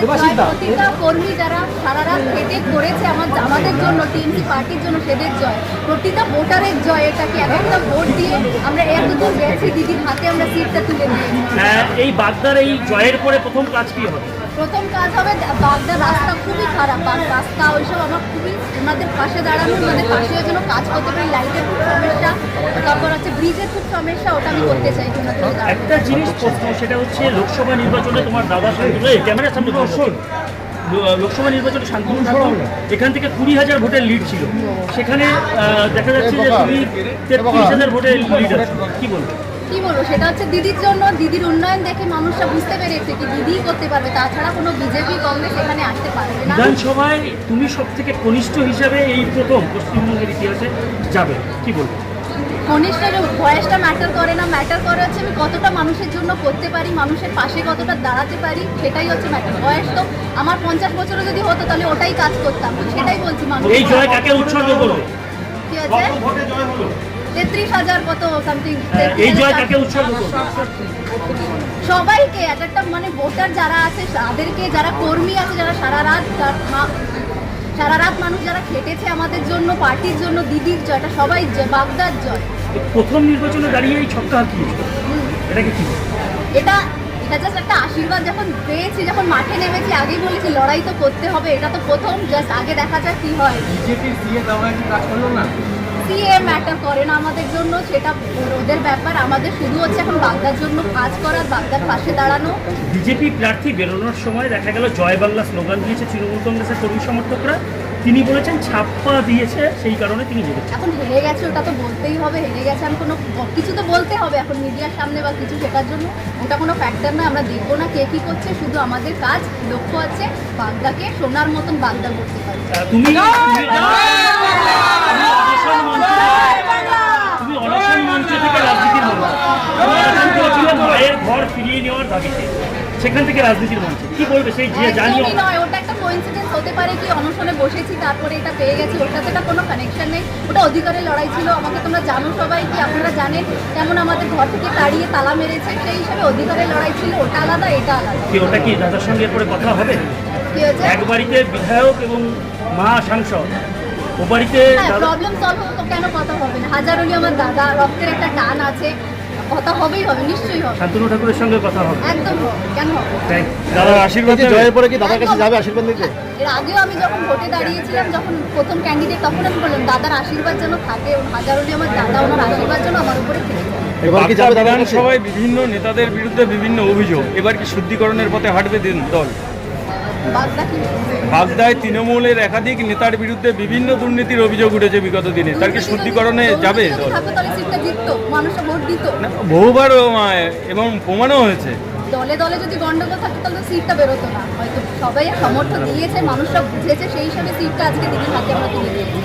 প্রতিটা কর্মী যারা সারা রাত খেটে করেছে আমার আমাদের জন্য টিএমসি পার্টির জন্য সেদের জয়। প্রতিটা ভোটারের জয় এটাকে এক একটা ভোট দিয়ে আমরা এতদূর গেছি দিদির হাতে আমরা সিটটা তুলে দিই হ্যাঁ, এই বাগদার এই জয়ের পরে প্রথম কাজ কি হবে? প্রথম কাজ হবে বাগদার রাস্তা খুবই খারাপ রাস্তা ওইসব আমার খুবই ওনাদের পাশে দাঁড়ানো ওনাদের পাশে জন্য কাজ করতে পারি লাইটের খুব সমস্যা। তারপর হচ্ছে ব্রিজের খুব সমস্যা ওটা আমি করতে চাই। একটা জিনিস প্রশ্ন সেটা হচ্ছে লোকসভা নির্বাচনে তোমার দাদা ক্যামেরার সামনে দর্শন লোকসভা নির্বাচনে ঠাকুর এখান থেকে কুড়ি হাজার ভোটের লিড ছিল। সেখানে দেখা যাচ্ছে যে তুমি তেত্রিশ হাজার ভোটের লিড আছে। কি বলব? কি বলব সেটা হচ্ছে দিদির জন্য দিদির উন্নয়ন দেখে মানুষরা বুঝতে পেরেছে কি দিদিই করতে পারবে তাছাড়া কোনো বিজেপি কংগ্রেস এখানে আসতে পারবে না। বিধানসভায় তুমি সব থেকে কনিষ্ঠ হিসাবে এই প্রথম পশ্চিমবঙ্গের ইতিহাসে যাবে কি বলব? কনিষ্ঠের বয়সটা ম্যাটার করে না ম্যাটার করে হচ্ছে আমি কতটা মানুষের জন্য করতে পারি মানুষের পাশে কতটা দাঁড়াতে পারি সেটাই হচ্ছে ম্যাটার বয়স তো আমার পঞ্চাশ বছরও যদি হতো তাহলে ওটাই কাজ করতাম সেটাই বলছি মানুষ এই জয় কাকে উৎসর্গ করবে? কি আছে তেত্রিশ হাজার কত সামথিং হ্যাঁ, এই জয় কাকে উৎসর্গ সবাইকে এক একটা মানে ভোটার যারা আছে তাদেরকে যারা কর্মী আছে যারা সারা রাত সারা রাত মানুষ যারা খেটেছে আমাদের জন্য পার্টির জন্য দিদির জয় এটা সবাই জয় বাগদার জয়। প্রথম নির্বাচনে দাঁড়িয়ে এই ছক্কা হাঁকিয়েছে এটাকে কি এটা এটা জাস্ট একটা আশীর্বাদ যখন পেয়েছি যখন মাঠে নেমেছি আগেই বলেছি লড়াই তো করতে হবে এটা তো প্রথম জাস্ট আগে দেখা যাক কি হয়। বিজেপির সিএ দেওয়া কাজ করল না? সিএ ম্যাটার করে না আমাদের জন্য সেটা ওদের ব্যাপার। আমাদের শুধু হচ্ছে এখন বাগদার জন্য কাজ করার বাগদার পাশে দাঁড়ানো। বিজেপি প্রার্থী বেরোনোর সময় দেখা গেল জয় বাংলা স্লোগান দিয়েছে তৃণমূল কংগ্রেসের কর্মী সমর্থকরা। তিনি বলেছেন ছাপ্পা দিয়েছে সেই কারণে তিনি জিতেছেন এখন হেরে গেছে ওটা তো বলতেই হবে হেরে গেছে। আমি কোনো কিছু তো বলতে হবে এখন মিডিয়ার সামনে বা কিছু শেখার জন্য। ওটা কোনো ফ্যাক্টর নয় আমরা দেখব না কে কী করছে শুধু আমাদের কাজ লক্ষ্য আছে বাগদাকে সোনার মতন বাগদা করতে পারি। তুমি তুমি- অনশন মঞ্চে- তুমি অনশন মঞ্চ থেকে রাজনীতির মঞ্চে তুমি অনশন করেছিলে মায়ের ঘর ফিরিয়ে নেওয়ার দাবিতে সেখান থেকে রাজনীতির মঞ্চে। কি বলবে সেই যে জানিও ওটা একটা কোইন্সিডেন্স হতে পারে কি অনশনে বসেছি তারপরে এটা পেয়ে গেছি ওর সাথে কোনো কানেকশন নেই। ওটা অধিকারের লড়াই ছিল আমাকে তোমরা জানো সবাই কি আপনারা জানেন কেমন আমাদের ঘর থেকে তাড়িয়ে তালা মেরেছে সেই হিসাবে অধিকারের লড়াই ছিল ওটা আলাদা এটা আলাদা। কি ওটা কি দাদার সঙ্গে এরপরে কথা হবে? এক বাড়িতে বিধায়ক এবং মা সাংসদ ও বাড়িতে হ্যাঁ প্রবলেম সলভ তো কেন কথা হবে না? হাজার হলি আমার দাদা রক্তের একটা টান আছে কথা হবেই হবে নিশ্চয়ই হবে। শান্তনু ঠাকুরের সঙ্গে কথা হবে। একদম কেন. দাদার আশীর্বাদ জয়ের পরে কি দাদার কাছে যাবে আশীর্বাদ নিতে? এর আগেও আমি যখন ভোটে দাঁড়িয়েছিলাম যখন প্রথম ক্যান্ডিডেট তখন আমি বললাম দাদার আশীর্বাদ যেন থাকে হাজার আমার দাদা ওনার আশীর্বাদ যেন আমার উপরে থেকে যায়। এবার কি বাগদা যাবে বিধানসভায় বিভিন্ন নেতাদের বিরুদ্ধে বিভিন্ন অভিযোগ। এবার কি শুদ্ধিকরণের পথে হাঁটবে দিন দল? বাগদায় তৃণমূলের একাধিক নেতার বিরুদ্ধে বিভিন্ন দুর্নীতির অভিযোগ উঠেছে বিগত দিনে। তার কি শুদ্ধিকরণে যাবে? বহুবার এবং প্রমাণও হয়েছে। দলে দলে যদি গন্ডগোল থাকতো তাহলে তো সিটটা বেরোতো না। হয়তো সবাই সমর্থন দিয়েছে মানুষরা বুঝেছে সেই হিসাবে সিটটা আজকে দিদির হাতে আমরা তুলে দিয়েছি।